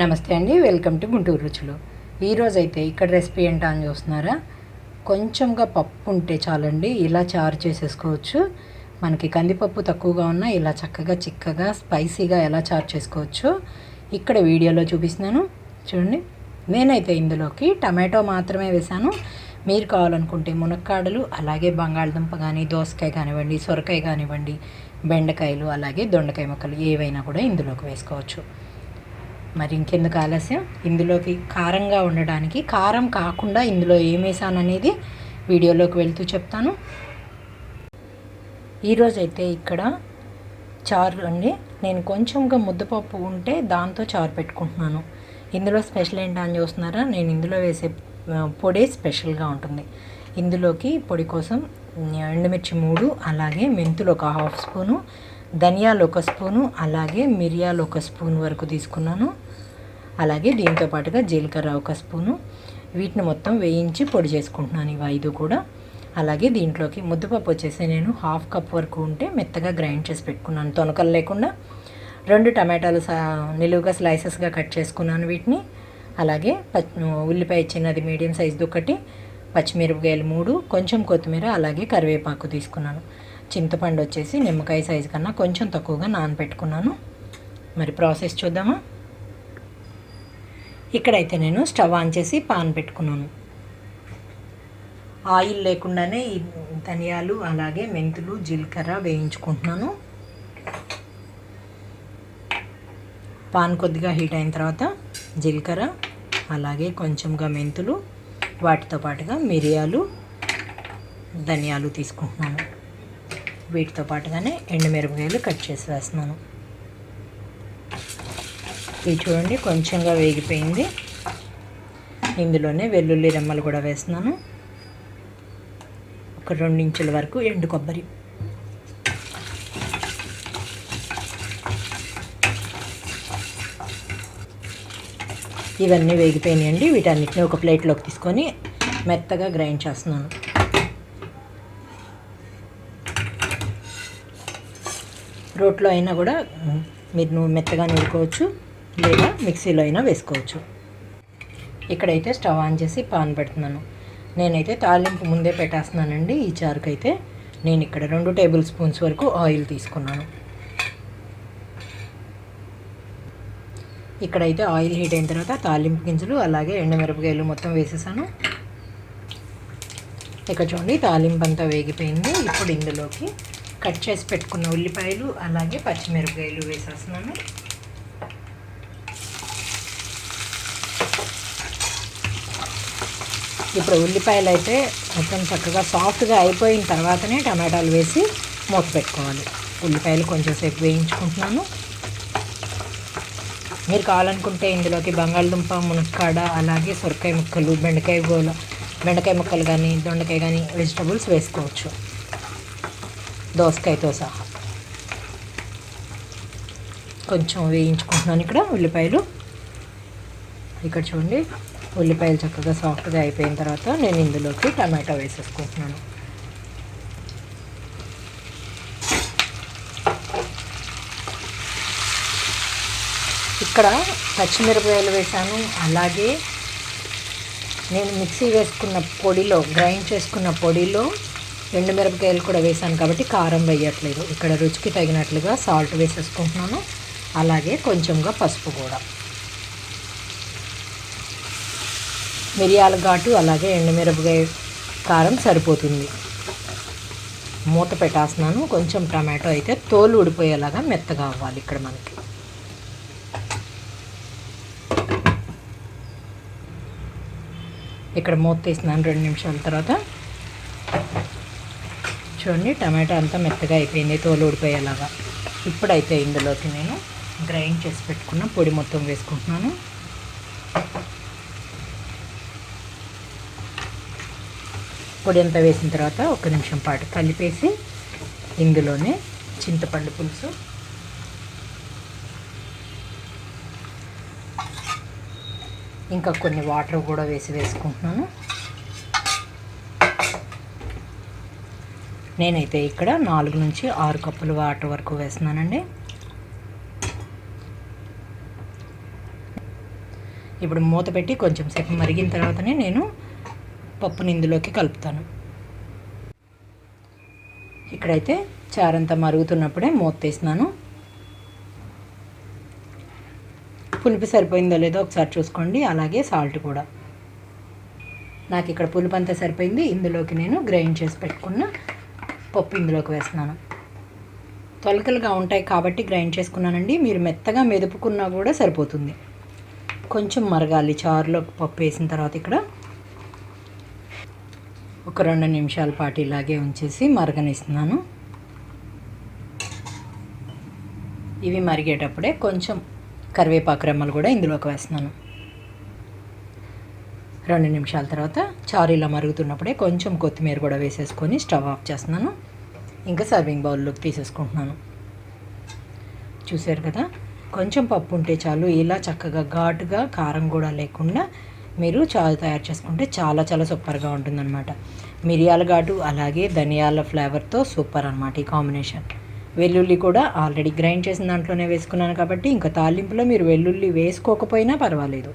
నమస్తే అండి welcome to Guntur రుచులు. ఈరోజు అయితే ఇక్కడ రెసిపీ ఏంటా అని చూస్తున్నారా? కొంచెంగా పప్పు ఉంటే చాలండి ఇలా చారు చేసేసుకోవచ్చు. మనకి కందిపప్పు తక్కువగా ఉన్నా ఇలా చక్కగా చిక్కగా స్పైసీగా ఎలా చారు చేసుకోవచ్చు. ఇక్కడ వీడియోలో చూపిస్తున్నాను. చూడండి నేనైతే ఇందులోకి టమాటో మాత్రమే వేశాను. మీరు కావాలనుకుంటే మునక్కాడలు అలాగే బంగాళదుంప కానీ దోసకాయ కానివ్వండి సొరకాయ కానివ్వండి బెండకాయలు అలాగే దొండకాయ ముక్కలు ఏవైనా కూడా ఇందులోకి వేసుకోవచ్చు. మరి ఇంకెందుకు ఆలస్యం? ఇందులోకి కారంగా ఉండడానికి కారం కాకుండా ఇందులో ఏమేసాననేది వీడియోలోకి వెళ్తూ చెప్తాను. ఈరోజైతే ఇక్కడ చారు అండి. నేను కొంచెంగా ముద్దపప్పు ఉంటే దాంతో చారు పెట్టుకుంటున్నాను. ఇందులో స్పెషల్ ఏంటి అని చూస్తున్నారా? నేను ఇందులో వేసే పొడి స్పెషల్గా ఉంటుంది. ఇందులోకి పొడి కోసం ఎండుమిర్చి మూడు అలాగే మెంతులు ఒక హాఫ్ స్పూను ధనియాలు ఒక స్పూను అలాగే మిరియాలు ఒక స్పూన్ వరకు తీసుకున్నాను. అలాగే దీంతో పాటుగా జీలకర్ర ఒక స్పూను. వీటిని మొత్తం వేయించి పొడి చేసుకుంటున్నాను ఇవి ఐదు కూడా. అలాగే దీంట్లోకి ముద్దపప్పు వచ్చేసి నేను హాఫ్ కప్ వరకు ఉంటే మెత్తగా గ్రైండ్ చేసి పెట్టుకున్నాను. తొనకలు లేకుండా రెండు టమాటాలు నిలువుగా స్లైసెస్గా కట్ చేసుకున్నాను వీటిని. అలాగే పచ్ ఉల్లిపాయ చిన్నది మీడియం సైజుది ఒకటి పచ్చిమిరపకాయలు మూడు కొంచెం కొత్తిమీర అలాగే కరివేపాకు తీసుకున్నాను. చింతపండు వచ్చేసి నిమ్మకాయ సైజు కన్నా కొంచెం తక్కువగా నానబెట్టుకున్నాను. మరి ప్రాసెస్ చూద్దామా? ఇక్కడైతే నేను స్టవ్ ఆన్ చేసి పాన్ పెట్టుకున్నాను. ఆయిల్ లేకుండానే ఈ ధనియాలు అలాగే మెంతులు జీలకర్ర వేయించుకుంటున్నాను. పాన్ కొద్దిగా హీట్ అయిన తర్వాత జీలకర్ర అలాగే కొంచెంగా మెంతులు వాటితో పాటుగా మిరియాలు ధనియాలు తీసుకుంటున్నాను. వీటితో పాటుగానే ఎండుమిరపకాయలు కట్ చేసి వేస్తున్నాను. ఇది చూడండి కొంచెంగా వేగిపోయింది. ఇందులోనే వెల్లుల్లి రెమ్మలు కూడా వేస్తున్నాను. ఒక రెండు ఇంచుల వరకు ఎండు కొబ్బరి. ఇవన్నీ వేగిపోయినాయండి. వీటన్నిటిని ఒక ప్లేట్లోకి తీసుకొని మెత్తగా గ్రైండ్ చేస్తున్నాను. రోట్లో అయినా కూడా మీరు నువ్వు మెత్తగా నూరుకోవచ్చు లేదా మిక్సీలో అయినా వేసుకోవచ్చు. ఇక్కడైతే స్టవ్ ఆన్ చేసి పాన్ పెడుతున్నాను. నేనైతే తాలింపు ముందే పెట్టేస్తున్నానండి. ఈ చారుకైతే నేను ఇక్కడ రెండు టేబుల్ స్పూన్స్ వరకు ఆయిల్ తీసుకున్నాను. ఇక్కడైతే ఆయిల్ హీట్ అయిన తర్వాత తాలింపు గింజలు అలాగే ఎండుమిరపకాయలు మొత్తం వేసేసాను. ఇక్కడ చూడండి తాలింపు అంతా వేగిపోయింది. ఇప్పుడు ఇందులోకి కట్ చేసి పెట్టుకున్న ఉల్లిపాయలు అలాగే పచ్చిమిరపకాయలు వేసేస్తున్నాను. ఇప్పుడు ఉల్లిపాయలు అయితే మొత్తం చక్కగా సాఫ్ట్గా అయిపోయిన తర్వాతనే టమాటాలు వేసి మూత పెట్టుకోవాలి. ఉల్లిపాయలు కొంచెం సేపు వేయించుకుంటున్నాను. మీరు కావాలనుకుంటే ఇందులోకి బంగాళదుంప మునక్కాడ అలాగే సొరకాయ ముక్కలు బెండకాయ గోల బెండకాయ ముక్కలు కానీ దొండకాయ కానీ వెజిటబుల్స్ వేసుకోవచ్చు. దోసకాయతో సహా. కొంచెం వేయించుకుంటున్నాను ఇక్కడ ఉల్లిపాయలు. ఇక్కడ చూడండి ఉల్లిపాయలు చక్కగా సాఫ్ట్గా అయిపోయిన తర్వాత నేను ఇందులోకి టమాటా వేసేసుకుంటున్నాను. ఇక్కడ పచ్చిమిరపకాయలు వేసాను అలాగే నేను మిక్సీ వేసుకున్న పొడిలో గ్రైండ్ చేసుకున్న పొడిలో ఎండుమిరపకాయలు కూడా వేసాను కాబట్టి కారం వేయట్లేదు. ఇక్కడ రుచికి తగినట్లుగా సాల్ట్ వేసేసుకుంటున్నాను. అలాగే కొంచెంగా పసుపు కూడా. మిరియాల ఘాటు అలాగే ఎండుమిరపకాయ కారం సరిపోతుంది. మూత పెట్టేస్తున్నాను. కొంచెం టమాటో అయితే తోలు ఊడిపోయేలాగా మెత్తగా అవ్వాలి ఇక్కడ మనకి. ఇక్కడ మూత తీసినాను రెండు నిమిషాల తర్వాత. చూడండి టమాటా అంతా మెత్తగా అయిపోయింది తోలు ఊడిపోయేలాగా. ఇప్పుడైతే ఇందులోకి నేను గ్రైండ్ చేసి పెట్టుకున్న పొడి మొత్తం వేసుకుంటున్నాను. పొడి అంతా వేసిన తర్వాత ఒక నిమిషం పాటు కలిపేసి ఇందులోనే చింతపండు పులుసు. ఇంకా కొన్ని వాటర్ కూడా వేసి వేసుకుంటున్నాను. నేనైతే ఇక్కడ నాలుగు నుంచి ఆరు కప్పులు వాటర్ వరకు వేస్తున్నానండి. ఇప్పుడు మూత పెట్టి కొంచెం సేపు మరిగిన తర్వాతనే నేను పప్పుని ఇందులోకి కలుపుతాను. ఇక్కడైతే చారంతా మరుగుతున్నప్పుడే మూత తీసినాను పులుపు సరిపోయిందో లేదో ఒకసారి చూసుకోండి అలాగే సాల్ట్ కూడా. నాకు ఇక్కడ పులుపు అంతా సరిపోయింది ఇందులోకి నేను గ్రైండ్ చేసి పెట్టుకున్న పప్పు ఇందులోకి వేస్తున్నాను. తొలకలుగా ఉంటాయి కాబట్టి గ్రైండ్ చేసుకున్నానండి. మీరు మెత్తగా మెదుపుకున్నా కూడా సరిపోతుంది. కొంచెం మరగాలి. చారులో పప్పు వేసిన తర్వాత ఇక్కడ ఒక రెండు నిమిషాల పాటు ఇలాగే ఉంచేసి మరగనిస్తున్నాను. ఇవి మరిగేటప్పుడే కొంచెం కరివేపాకు రెమ్మలు కూడా ఇందులోకి వేస్తున్నాను. రెండు నిమిషాల తర్వాత చారు ఇలా మరుగుతున్నప్పుడే కొంచెం కొత్తిమీర కూడా వేసేసుకొని స్టవ్ ఆఫ్ చేస్తున్నాను. ఇంకా సర్వింగ్ బౌల్లోకి తీసేసుకుంటున్నాను. చూసారు కదా? కొంచెం పప్పు ఉంటే చాలు ఇలా చక్కగా ఘాటుగా కారం కూడా లేకుండా మీరు చారు తయారు చేసుకుంటే చాలా చాలా సూపర్గా ఉంటుందన్నమాట. మిరియాల ఘాటు అలాగే ధనియాల ఫ్లేవర్తో సూపర్ అనమాట ఈ కాంబినేషన్. వెల్లుల్లి కూడా ఆల్రెడీ గ్రైండ్ చేసిన దాంట్లోనే వేసుకున్నాను కాబట్టి ఇంకా తాలింపులో మీరు వెల్లుల్లి వేసుకోకపోయినా పర్వాలేదు.